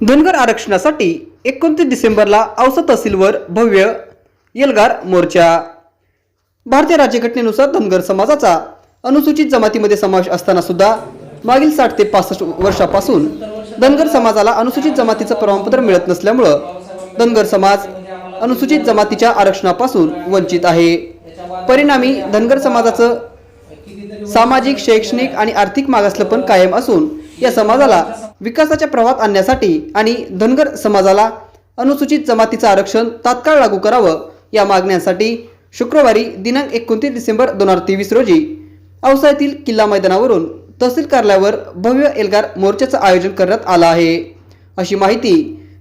धनगर आरक्षणासाठी एकोणतीस डिसेंबरला औसा तहसीलवर भव्य एल्गार मोर्चा. भारतीय राज्यघटनेनुसार धनगर समाजाचा अनुसूचित जमातीमध्ये समावेश असताना सुद्धा मागील साठ ते पासष्ट वर्षापासून धनगर समाजाला अनुसूचित जमातीचं प्रमाणपत्र मिळत नसल्यामुळं धनगर समाज अनुसूचित जमातीच्या आरक्षणापासून वंचित आहे. परिणामी धनगर समाजाचं सामाजिक शैक्षणिक आणि आर्थिक मागासलं पण कायम असून या समाजाला विकासाच्या प्रवाहात आणण्यासाठी आणि धनगर समाजाला अनुसूचित जमातीचं आरक्षण तात्काळ लागू करावं या मागण्यांसाठी शुक्रवारी दिनांक एकोणतीस डिसेंबर दोन हजार तेवीस रोजी औसा येथील किल्ला मैदानावरून तहसील कार्यालयावर भव्य एल्गार मोर्चाचं आयोजन करण्यात आलं आहे. अशी माहिती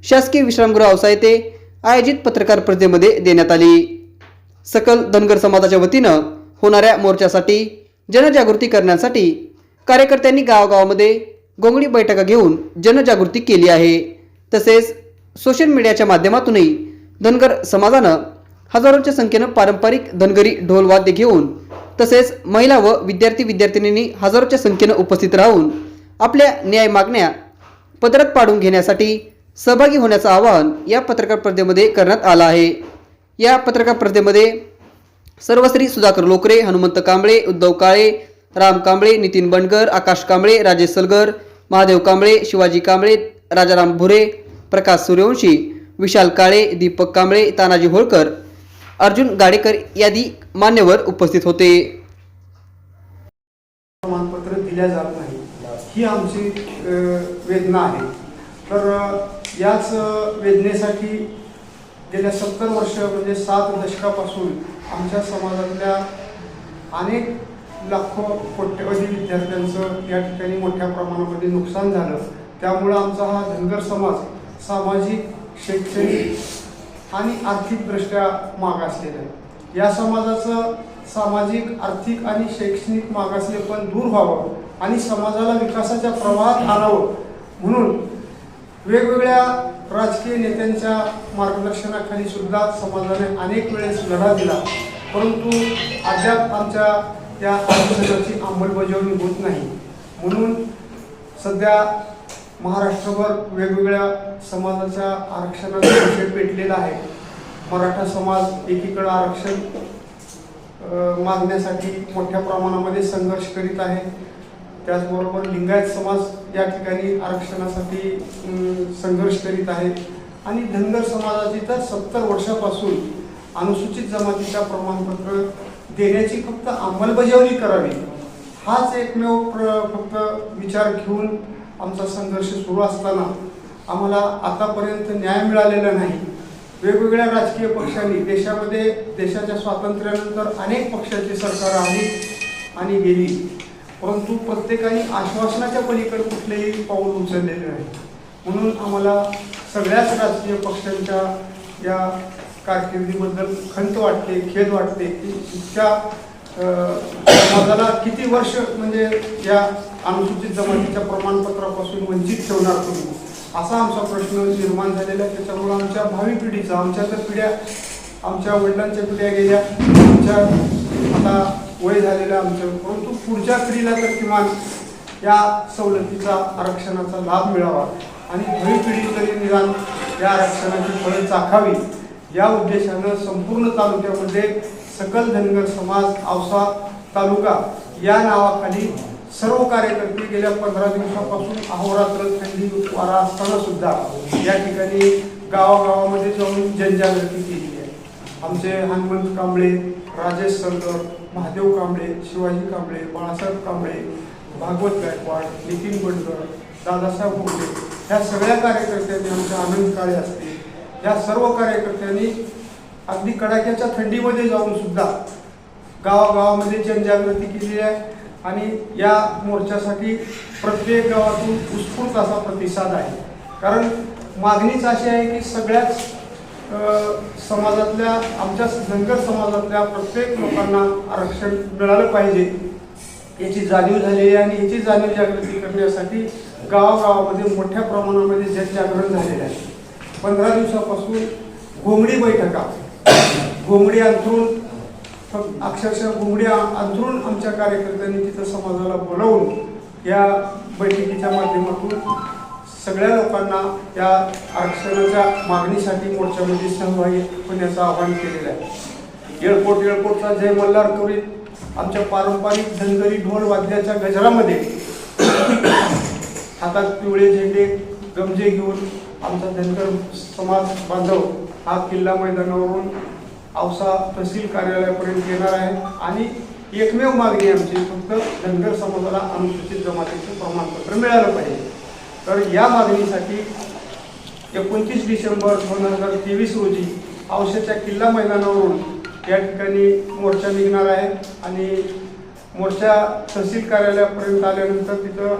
शासकीय विश्रामगृह औसा येथे आयोजित पत्रकार परिषदेमध्ये देण्यात आली. सकल धनगर समाजाच्या वतीनं होणाऱ्या मोर्चासाठी जनजागृती करण्यासाठी कार्यकर्त्यांनी गावागावामध्ये गोंगडी बैठका घेऊन जनजागृती केली आहे. तसेच सोशल मीडियाच्या माध्यमातूनही धनगर समाजानं हजारोंच्या संख्येनं पारंपरिक धनगरी ढोलवाद्य घेऊन तसेच महिला व विद्यार्थी विद्यार्थिनींनी हजारोच्या संख्येनं उपस्थित राहून आपल्या न्याय मागण्या पदरात पाडून घेण्यासाठी सहभागी होण्याचं आवाहन या पत्रकार स्पर्धेमध्ये करण्यात आलं आहे. या पत्रकार स्पर्धेमध्ये सर्वश्री सुधाकर लोकरे हनुमंत कांबळे उद्धव काळे राम कांबळे नितीन बनगर आकाश कांबळे राजेश सलगर महादेव कांबळे शिवाजी कांबळे राजाराम भुरे प्रकाश सूर्यवंशी विशाल काळे दीपक कांबळे तानाजी होळकर अर्जुन गाडेकर यादी मान्यवर उपस्थित होते. प्रमाणपत्र दिल्या जात नाही. ही आमची वेदना आहे. तर याच वेदनेसाठी गेल्या सत्तर वर्ष म्हणजे सात दशकापासून आमच्या समाजातल्या अनेक लाखो कोट्यवधी विद्यार्थ्यांचं या ठिकाणी मोठ्या प्रमाणामध्ये नुकसान झालं. त्यामुळं आमचा हा धनगर समाज सामाजिक शैक्षणिक आणि आर्थिकदृष्ट्या मागासलेला आहे. या समाजाचं सामाजिक आर्थिक आणि शैक्षणिक मागासलेपण दूर व्हावं आणि समाजाला विकासाच्या प्रवाहात आणावं म्हणून वेगवेगळ्या राजकीय नेत्यांच्या मार्गदर्शनाखाली सुद्धा समाजाने अनेक वेळेस लढा दिला. परंतु अद्याप आमच्या त्या आरक्षणाची अंमलबजावणी होत नाही. म्हणून सध्या महाराष्ट्रभर वेगवेगळ्या समाजाच्या आरक्षणाचा विषय पेटलेला आहे. मराठा समाज एकीकडं आरक्षण मागण्यासाठी मोठ्या प्रमाणामध्ये संघर्ष करीत आहे. त्याचबरोबर लिंगायत समाज या ठिकाणी आरक्षणासाठी संघर्ष करीत आहे. आणि धनगर समाजाची तर सत्तर वर्षापासून अनुसूचित जमातीचा प्रमाणपत्र देण्याची फक्त अंमलबजावणी करावी. हाच एकमेव प्र फक्त विचार घेऊन आमचा संघर्ष सुरू असताना आम्हाला आतापर्यंत न्याय मिळालेला नाही. वेगवेगळ्या राजकीय पक्षांनी देशामध्ये देशाच्या स्वातंत्र्यानंतर अनेक पक्षाची सरकार आली आणि गेली. परंतु प्रत्येकाने आश्वासनाच्या पलीकडे कुठलेही पाऊल उचललेले नाही. म्हणून आम्हाला सगळ्याच राजकीय पक्षांच्या या कारकिर्दीबद्दल खंत वाटते खेद वाटते की इतक्या समाजाला किती वर्ष म्हणजे या अनुसूचित जमातीच्या प्रमाणपत्रापासून वंचित ठेवणार तुम्ही? असा आमचा प्रश्न निर्माण झालेला आहे. त्याच्यामुळे आमच्या भावी पिढीचा आमच्या तर पिढ्या आमच्या वडिलांच्या पिढ्या गेल्या. आमच्या आता वय झालेलं आमच्या परंतु पुढच्या पिढीला तर किमान या सवलतीचा आरक्षणाचा लाभ मिळावा. आणि भावी पिढी तरी निदान या आरक्षणाची फळं चाखावी. या उद्देशानं संपूर्ण तालुक्यामध्ये सकल धनगर समाज औसा तालुका या नावाखाली सर्व कार्यकर्ते गेल्या पंधरा दिवसापासून अहोरात्र थंडी वारा असताना सुद्धा या ठिकाणी गावागावामध्ये जाऊन जनजागृती केली आहे. आमचे हनुमंत कांबळे राजेश सरगर महादेव कांबळे शिवाजी कांबळे बाळासाहेब कांबळे भागवत गायकवाड नितीन बंडकर दादासाहेब भोगले ह्या सगळ्या कार्यकर्त्यांनी आमच्या आनंद काळे असते या सर्व कार्यकर्त्यांनी अगदी कडाक्याच्या थंडीमध्ये जाऊन सुद्धा गावागावामध्ये जनजागृती केली आहे आणि या मोर्चासाठी प्रत्येक गावातून उत्स्फूर्त असा प्रतिसाद आहे. कारण मागणीच अशी आहे की सगळ्याच समाजातल्या आमच्या धनगर समाजातल्या प्रत्येक लोकांना आरक्षण मिळालं पाहिजे याची जाणीव झालेली आहे आणि याची जाणीव जागृती करण्यासाठी गावागावामध्ये मोठ्या प्रमाणामध्ये जनजागरण झालेलं आहे. पंधरा दिवसापासून घोंगडी बैठका. घोंगडी अंथरून फक्त अक्षरशः घोंगडी अंथरून आमच्या कार्यकर्त्यांनी तिथं समाजाला बोलावून या बैठकीच्या माध्यमातून सगळ्या लोकांना या आरक्षणाच्या मागणीसाठी मोर्चामध्ये सहभागी होण्याचं आवाहन केलेलं आहे. येळकोट येळकोटचा जय मल्हार करीत आमच्या पारंपरिक धनगरी ढोल वाद्याच्या गजरामध्ये हातात पिवळे झेंडे गमजे घेऊन आमचा धनगर समाज बांधव हा किल्ला मैदानावरून औसा तहसील कार्यालयापर्यंत येणार आहे आणि एकमेव मागणी आमची फक्त धनगर समाजाला अनुसूचित जमातीचं प्रमाणपत्र मिळालं पाहिजे. तर या मागणीसाठी एकोणतीस डिसेंबर दोन हजार तेवीस रोजी औषधच्या किल्ला मैदानावरून या ठिकाणी मोर्चा निघणार आहे आणि मोर्चा तहसील कार्यालयापर्यंत आल्यानंतर तिथं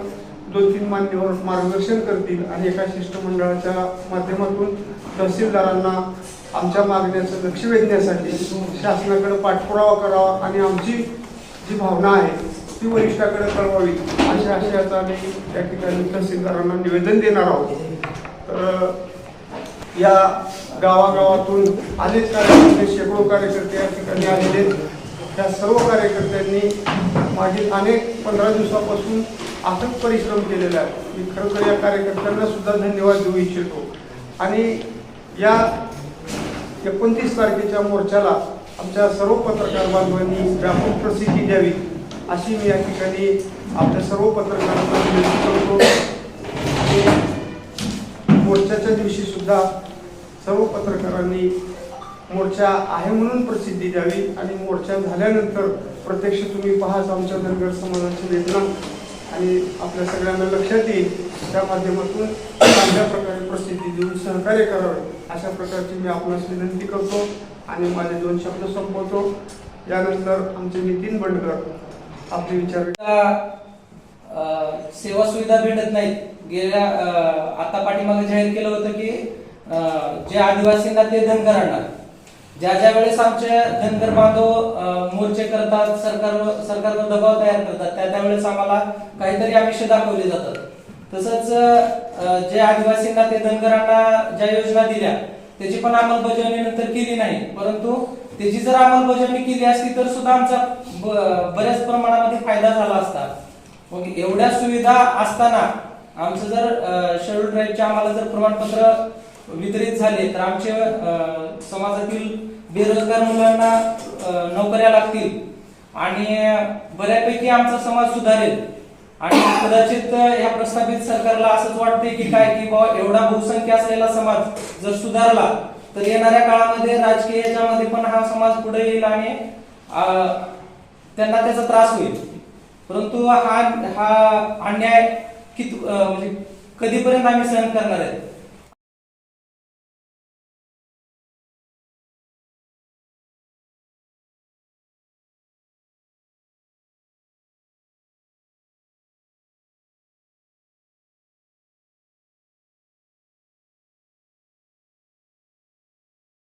दोन तीन मान्यवर मार्गदर्शन करतील आणि एका शिष्टमंडळाच्या माध्यमातून तहसीलदारांना आमच्या मागण्याचं लक्ष वेधण्यासाठी शासनाकडे पाठपुरावा करावा आणि आमची जी भावना आहे ती वरिष्ठाकडे कळवावी अशा आशयाचं आम्ही त्या ठिकाणी तहसीलदारांना निवेदन देणार आहोत. तर या गावागावातून अनेक कार्यकर्ते शेकडो कार्यकर्ते या ठिकाणी आलेले या सर्व कार्यकर्त्यांनी मागील अनेक पंधरा दिवसापासून अथक परिश्रम केलेला आहे मी खरोखर या कार्यकर्त्यांना सुद्धा धन्यवाद देऊ इच्छितो. आणि या एकोणतीस तारखेच्या मोर्चाला आमच्या सर्व पत्रकार बांधवांनी व्यापक प्रसिद्धी द्यावी अशी मी या ठिकाणी आपल्या सर्व पत्रकारांना विनंती करतो. आणि मोर्चाच्या दिवशी सुद्धा सर्व पत्रकारांनी मोर्चा आहे म्हणून प्रसिद्धी द्यावी आणि मोर्चा झाल्यानंतर प्रत्यक्ष तुम्ही पाहाच आमच्या धनगर समाजाची वेदना आणि आपल्या सगळ्यांना लक्षात येईल त्या माध्यमातून चांगल्या प्रकारे प्रसिद्धी देऊन सहकार्य करावे अशा प्रकारची मी आपणास विनंती करतो आणि माझे दोन शब्द संपवतो. यानंतर आमचे नितीन बंडकर आपले विचार सेवा सुविधा भेटत नाहीत. गेल्या आता पाठीमागे जाहीर केलं होतं की जे आदिवासींना ते धनगरांना ज्या ज्या वेळेस आमचे धनगर बांधव मोर्चे करतात सरकार सरकारवर दबाव तयार करतात त्या त्यावेळेस आम्हाला काहीतरी आमिष दाखवले जातात. तसंच जे आदिवासींना ते धनगरांना ज्या योजना दिल्या त्याची पण अंमलबजावणी नंतर केली नाही. परंतु त्याची जर अंमलबजावणी केली असती तर सुद्धा आमचा बऱ्याच प्रमाणामध्ये फायदा झाला असता. मग एवढ्या सुविधा असताना आमचं जर शेड्यूल ट्राईबचे आम्हाला जर प्रमाणपत्र वितरित झाले तर आमच्या समाजातील बेरोजगार मुलांना नोकऱ्या लागतील. आणि बऱ्यापैकी आमचा समाज सुधारेल. आणि कदाचित या प्रस्तावित सरकारला असंच वाटते की काय की बाबा एवढा बहुसंख्य असलेला समाज जर सुधारला तर येणाऱ्या काळामध्ये राजकीय याच्यामध्ये पण हा समाज पुढे येईल आणि त्यांना त्याचा त्रास होईल. परंतु हा हा अन्याय किती म्हणजे कधीपर्यंत आम्ही सहन करणार आहे